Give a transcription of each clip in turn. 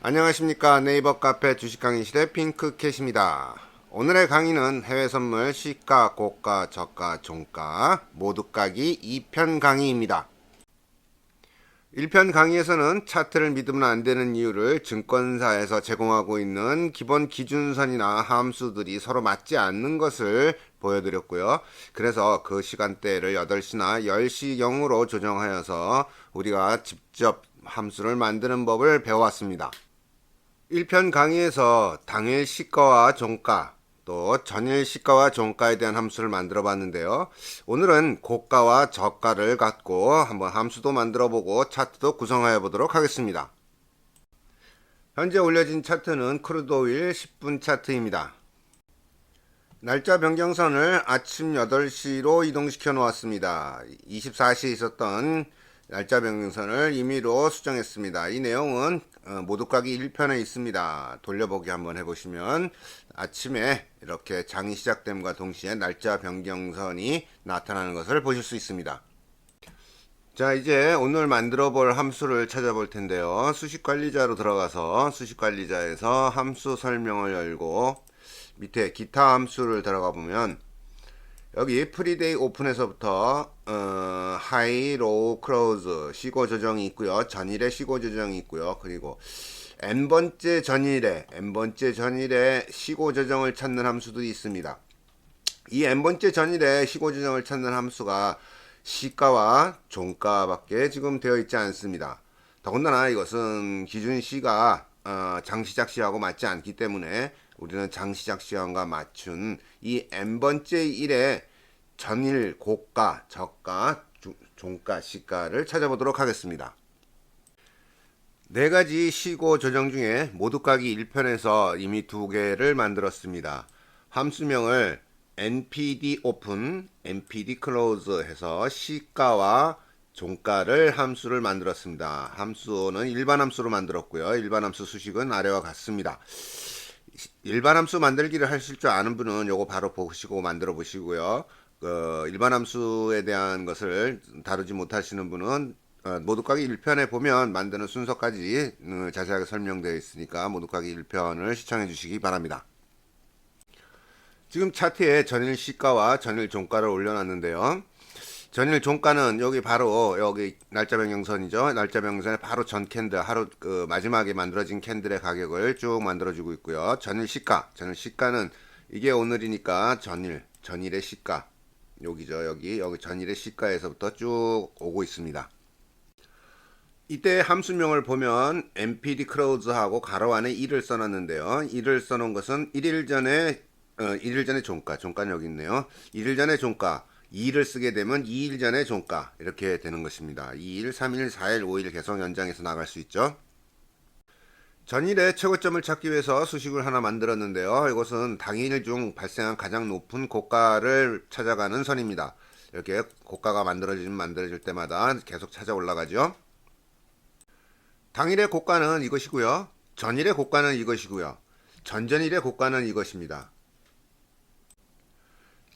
안녕하십니까 네이버 카페 주식 강의실의 핑크캣입니다. 오늘의 강의는 해외 선물 시가, 고가, 저가, 종가 모두 까기 2편 강의입니다. 1편 강의에서는 차트를 믿으면 안 되는 이유를 증권사에서 제공하고 있는 기본 기준선이나 함수들이 서로 맞지 않는 것을 보여드렸고요. 그래서 그 시간대를 8시나 10시경으로 조정하여서 우리가 직접 함수를 만드는 법을 배워왔습니다. 1편 강의에서 당일 시가와 종가 또 전일 시가와 종가에 대한 함수를 만들어 봤는데요. 오늘은 고가와 저가를 갖고 한번 함수도 만들어 보고 차트도 구성하여 보도록 하겠습니다. 현재 올려진 차트는 크루드 오일 10분 차트입니다. 날짜 변경선을 아침 8시로 이동시켜 놓았습니다. 24시에 있었던 날짜 변경선을 임의로 수정했습니다. 이 내용은 어, 모두가기 1편에 있습니다. 돌려보기 한번 해보시면 아침에 이렇게 장이 시작됨과 동시에 날짜 변경선이 나타나는 것을 보실 수 있습니다. 자 이제 오늘 만들어 볼 함수를 찾아볼 텐데요. 수식관리자로 들어가서 수식관리자에서 함수 설명을 열고 밑에 기타 함수를 들어가 보면 여기 프리데이 오픈에서부터 어, 하이, 로우, 크로즈 시고 조정이 있고요. 전일에 시고 조정이 있고요. 그리고 n번째 전일에 n번째 전일에 시고 조정을 찾는 함수도 있습니다. 이 n번째 전일에 시고 조정을 찾는 함수가 시가와 종가밖에 지금 되어 있지 않습니다. 더군다나 이것은 기준 시가 어, 장시작 시하고 맞지 않기 때문에 우리는 장시작 시간과 맞춘 이 n번째 일에 전일 고가, 저가, 주, 종가, 시가를 찾아보도록 하겠습니다. 네 가지 시고 조정 중에 모두 까기 1편에서 이미 두 개를 만들었습니다. 함수명을 npd open, npd close 해서 시가와 종가를 함수를 만들었습니다. 함수는 일반 함수로 만들었고요. 일반 함수 수식은 아래와 같습니다. 일반 함수 만들기를 하실 줄 아는 분은 요거 바로 보시고 만들어 보시고요. 그 일반 함수에 대한 것을 다루지 못하시는 분은 어, 모두가기 1편에 보면 만드는 순서까지 어, 자세하게 설명되어 있으니까 모두가기 1편을 시청해 주시기 바랍니다. 지금 차트에 전일 시가와 전일 종가를 올려놨는데요. 전일 종가는 여기 바로 여기 날짜 변경선이죠. 날짜 변경선에 바로 전 캔들 하루 그 마지막에 만들어진 캔들의 가격을 쭉 만들어주고 있고요. 전일 시가, 전일 시가는 이게 오늘이니까 전일, 전일의 시가 여기죠. 여기 여기 전일의 시가에서부터 쭉 오고 있습니다. 이때 함수명을 보면 npd close하고 가로 안에 1을 써놨는데요. 1을 써놓은 것은 1일 전에 어, 1일 전에 종가, 종가는 여기 있네요. 1일 전에 종가, 2를 쓰게 되면 2일 전에 종가 이렇게 되는 것입니다. 2일, 3일, 4일, 5일 계속 연장해서 나갈 수 있죠. 전일의 최고점을 찾기 위해서 수식을 하나 만들었는데요. 이것은 당일 중 발생한 가장 높은 고가를 찾아가는 선입니다. 이렇게 고가가 만들어지면 만들어질 때마다 계속 찾아 올라가죠. 당일의 고가는 이것이고요. 전일의 고가는 이것이고요. 전전일의 고가는 이것입니다.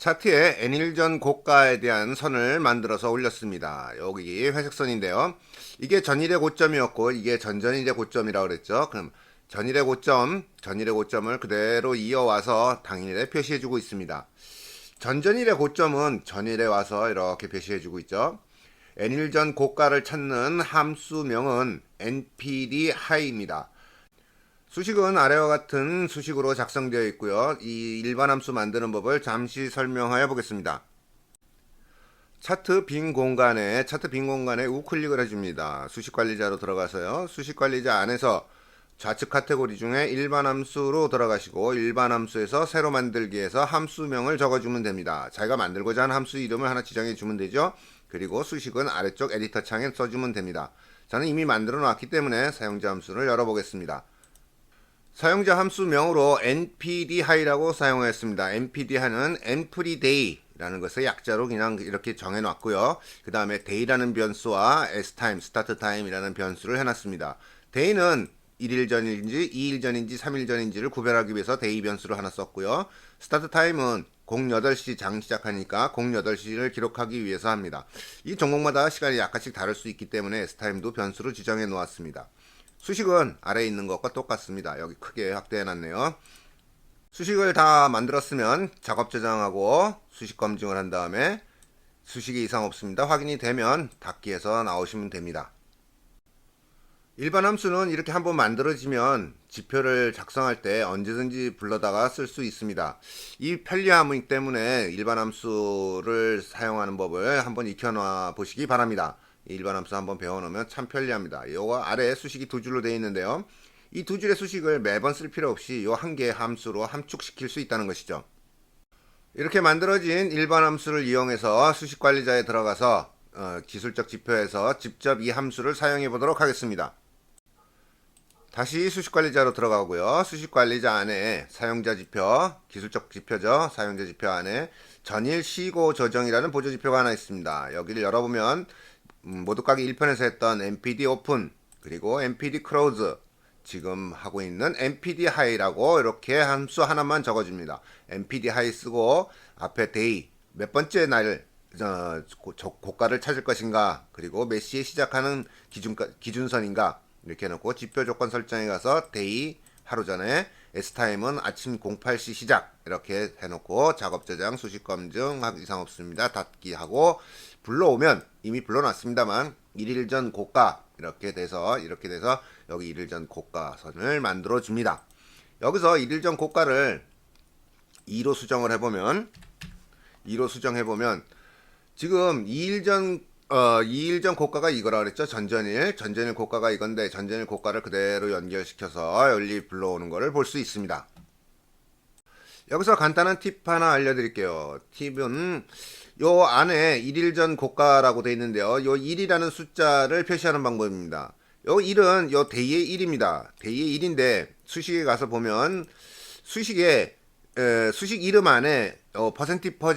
차트에 N일 전 고가에 대한 선을 만들어서 올렸습니다. 여기 회색선인데요. 이게 전일의 고점이었고 이게 전전일의 고점이라고 그랬죠. 그럼 전일의 고점, 전일의 고점을 그대로 이어와서 당일에 표시해주고 있습니다. 전전일의 고점은 전일에 와서 이렇게 표시해주고 있죠. N일 전 고가를 찾는 함수명은 NPD 하이입니다. 수식은 아래와 같은 수식으로 작성되어 있고요. 이 일반 함수 만드는 법을 잠시 설명하여 보겠습니다. 차트 빈 공간에 차트 빈 공간에 우클릭을 해줍니다. 수식 관리자로 들어가서요. 수식 관리자 안에서 좌측 카테고리 중에 일반 함수로 들어가시고 일반 함수에서 새로 만들기에서 함수명을 적어주면 됩니다. 자기가 만들고자 하는 함수 이름을 하나 지정해 주면 되죠. 그리고 수식은 아래쪽 에디터 창에 써주면 됩니다. 저는 이미 만들어 놨기 때문에 사용자 함수를 열어보겠습니다. 사용자 함수명으로 npd high라고 사용했습니다. npd high는 npreday 라는 것을 약자로 그냥 이렇게 정해 놨고요. 그 다음에 day라는 변수와 stime, start time이라는 변수를 해놨습니다. day는 1일 전인지 2일 전인지 3일 전인지를 구별하기 위해서 day 변수를 하나 썼고요. start time은 08시 장 시작하니까 08시를 기록하기 위해서 합니다. 이 종목마다 시간이 약간씩 다를 수 있기 때문에 sttime도 변수로 지정해 놓았습니다. 수식은 아래에 있는 것과 똑같습니다. 여기 크게 확대해 놨네요. 수식을 다 만들었으면 작업 저장하고 수식 검증을 한 다음에 수식이 이상 없습니다. 확인이 되면 닫기에서 나오시면 됩니다. 일반 함수는 이렇게 한번 만들어지면 지표를 작성할 때 언제든지 불러다가 쓸 수 있습니다. 이 편리함이기 때문에 일반 함수를 사용하는 법을 한번 익혀놔 보시기 바랍니다. 일반 함수 한번 배워놓으면 참 편리합니다. 요거 아래 수식이 두 줄로 되어 있는데요. 이 두 줄의 수식을 매번 쓸 필요 없이 요 한 개의 함수로 함축시킬 수 있다는 것이죠. 이렇게 만들어진 일반 함수를 이용해서 수식 관리자에 들어가서 어, 기술적 지표에서 직접 이 함수를 사용해 보도록 하겠습니다. 다시 수식 관리자로 들어가고요. 수식 관리자 안에 사용자 지표, 기술적 지표죠. 사용자 지표 안에 전일 시고 조정이라는 보조 지표가 하나 있습니다. 여기를 열어보면 음, 모두가기 1편에서 했던 npd 오픈 그리고 npd close 지금 하고 있는 npd high라고 이렇게 함수 하나만 적어줍니다. npd high 쓰고 앞에 day 몇 번째 날 어, 고가를 찾을 것인가 그리고 몇 시에 시작하는 기준 기준선인가 이렇게 해놓고 지표 조건 설정에 가서 day 하루 전에 S타임은 아침 08시 시작. 이렇게 해놓고 작업 저장 수식 검증 하- 이상 없습니다. 닫기 하고 불러오면 이미 불러놨습니다만 1일 전 고가 이렇게 돼서 이렇게 돼서 여기 1일 전 고가선을 만들어 줍니다. 여기서 1일 전 고가를 2로 수정을 해보면 2로 수정해보면 지금 2일 전 어, 2일 전 고가가 이거라 그랬죠. 전전일. 전전일 고가가 이건데 전전일 고가를 그대로 연결시켜서 열리 불러오는 거를 볼 수 있습니다. 여기서 간단한 팁 하나 알려드릴게요. 팁은 요 안에 1일 전 고가라고 되어 있는데요. 요 1이라는 숫자를 표시하는 방법입니다. 요 1은 요 데이의 1입니다. 데이의 1인데 수식에 가서 보면 수식에 에, 수식 이름 안에 어, 퍼센티 퍼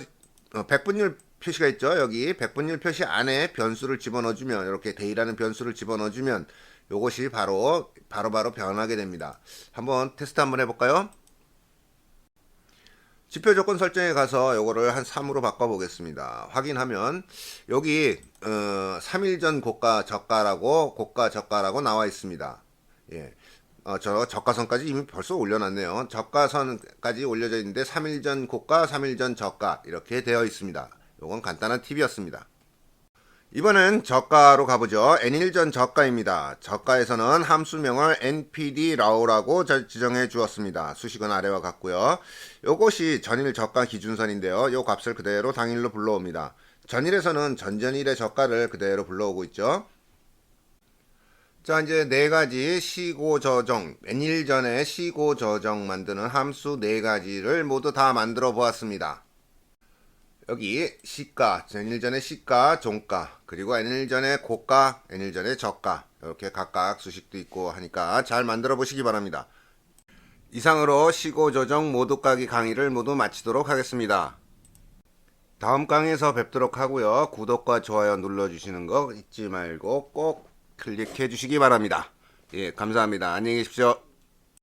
어, 백분율 표시가 있죠. 여기 백분율 표시 안에 변수를 집어넣어주면 이렇게 데이라는 변수를 집어넣어주면 요것이 바로 바로 바로 변하게 됩니다. 한번 테스트 한번 해볼까요? 지표 조건 설정에 가서 요거를 한 3으로 바꿔보겠습니다. 확인하면 여기 어, 3일 전 고가 저가라고 고가 저가라고 나와 있습니다. 예. 어, 저 저가선까지 이미 벌써 올려놨네요. 저가선까지 올려져 있는데 3일 전 고가, 3일 전 저가 이렇게 되어 있습니다. 요건 간단한 팁이었습니다. 이번엔 저가로 가보죠. n일 전 저가입니다. 저가에서는 함수명을 npd 저- 지정해 주었습니다. 수식은 아래와 같고요. 요것이 전일 저가 기준선인데요. 요 값을 그대로 당일로 불러옵니다. 전일에서는 전전일의 저가를 그대로 불러오고 있죠. 자, 이제 네 가지 시고 저정, n일 전에 시고 저정 만드는 함수 네 가지를 모두 다 만들어 보았습니다. 여기 시가, n일 전에 시가, 종가, 그리고 n일 전에 고가, n일 전에 저가 이렇게 각각 수식도 있고 하니까 잘 만들어 보시기 바랍니다. 이상으로 시고 조정 모두 까기 강의를 모두 마치도록 하겠습니다. 다음 강의에서 뵙도록 하고요. 구독과 좋아요 눌러주시는 거 잊지 말고 꼭 클릭해 주시기 바랍니다. 예, 감사합니다. 안녕히 계십시오.